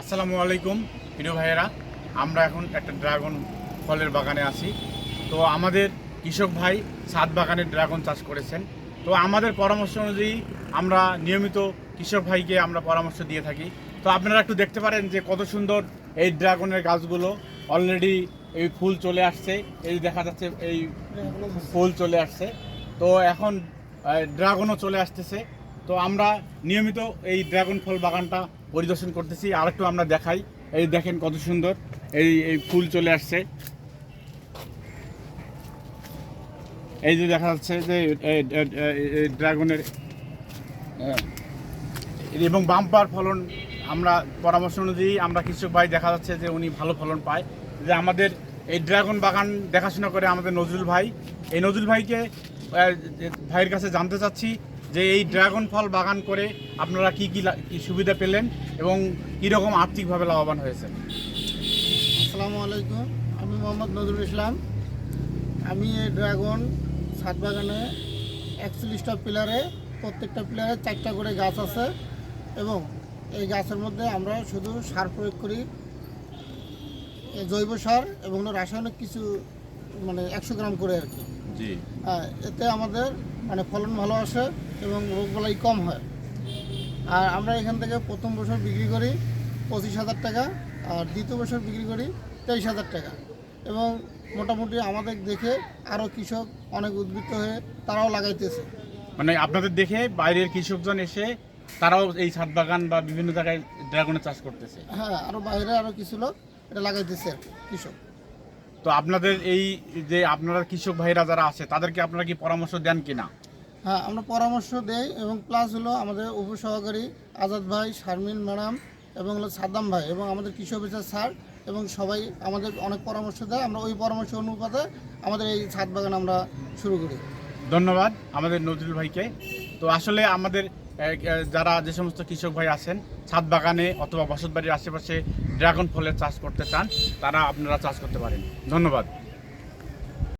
আসসালামু আলাইকুম, প্রিয় ভাইয়েরা। আমরা এখন একটা ড্রাগন ফলের বাগানে আছি। তো আমাদের কৃষক ভাই সাত বাগানে ড্রাগন চাষ করেছেন। তো আমাদের পরামর্শ অনুযায়ী আমরা নিয়মিত কৃষক ভাইকে আমরা পরামর্শ দিয়ে থাকি। তো আপনারা একটু দেখতে পারেন যে কত সুন্দর এই ড্রাগনের গাছগুলো অলরেডি এই ফুল চলে আসছে। এই দেখা যাচ্ছে এই ফুল চলে আসছে। তো এখন ড্রাগনও চলে আসতেছে। তো আমরা নিয়মিত এই ড্রাগন ফল বাগানটা পরিদর্শন করতেছি আর একটু আমরা দেখাই। এই দেখেন কত সুন্দর, এই এই ফুল চলে আসছে। এই যে দেখা যাচ্ছে যে ড্রাগনের এবং বাম্পার ফলন আমরা পরামর্শ অনুযায়ী আমরা কৃষক ভাই দেখা যাচ্ছে যে উনি ভালো ফলন পায়। যে আমাদের এই ড্রাগন বাগান দেখাশোনা করে আমাদের নজরুল ভাই। এই নজরুল ভাইকে ভাইয়ের কাছে জানতে চাচ্ছি যে এই ড্রাগন ফল বাগান করে আপনারা কি কি সুবিধা পেলেন এবং কীরকম আর্থিকভাবে লাভবান হয়েছে আসসালামু আলাইকুম আমি মোহাম্মদ নজরুল ইসলাম। আমি এই ড্রাগন ছাদ বাগানে একচল্লিশটা পিলারে প্রত্যেকটা পিলারে চারটা করে গাছ আছে এবং এই গাছের মধ্যে আমরা শুধু সার প্রয়োগ করি। জৈব সার এবং রাসায়নিক কিছু মানে একশো গ্রাম করে আর কি। জি। হ্যাঁ, এতে আমাদের মানে ফলন ভালো আসে এবং রোগবালাই কম হয়। আর আমরা এখান থেকে প্রথম বছর বিক্রি করি পঁচিশ হাজার টাকা আর দ্বিতীয় বছর বিক্রি করি তেইশ হাজার টাকা। এবং মোটামুটি আমাদের দেখে আরও কৃষক অনেক উদ্বৃত্ত হয়ে তারাও লাগাইতেছে। মানে আপনাদের দেখে বাইরের কৃষকজন এসে তারাও এই ছাদ বাগান বা বিভিন্ন জায়গায় ড্রাগনের চাষ করতেছে। হ্যাঁ আরও বাইরে আরও কিছু লোক এটা লাগাইতেছে আর কৃষক। তো আপনাদের এই যে আপনারা কৃষক ভাইরা যারা আছে তাদেরকে আপনারা কি পরামর্শ দেন কিনা? হ্যাঁ আমরা পরামর্শ দেই এবং প্লাস হলো আমাদের উপসহকারী আজাদ ভাই শারমিন ম্যাডাম এবং হলো সাদ্দাম ভাই এবং আমাদের কৃষি অফিসার স্যার এবং সবাই আমাদের অনেক পরামর্শ দেয়। আমরা ওই পরামর্শ অনুপাতে আমাদের এই ছাদ বাগান আমরা শুরু করি। ধন্যবাদ আমাদের নজরুল ভাইকে। তো আসলে আমাদের যারা যে সমস্ত কৃষক ভাই আছেন, ছাদ বাগানে অথবা বসতবাড়ির আশেপাশে ড্রাগন ফলের চাষ করতে চান, তারা আপনারা চাষ করতে পারেন। ধন্যবাদ।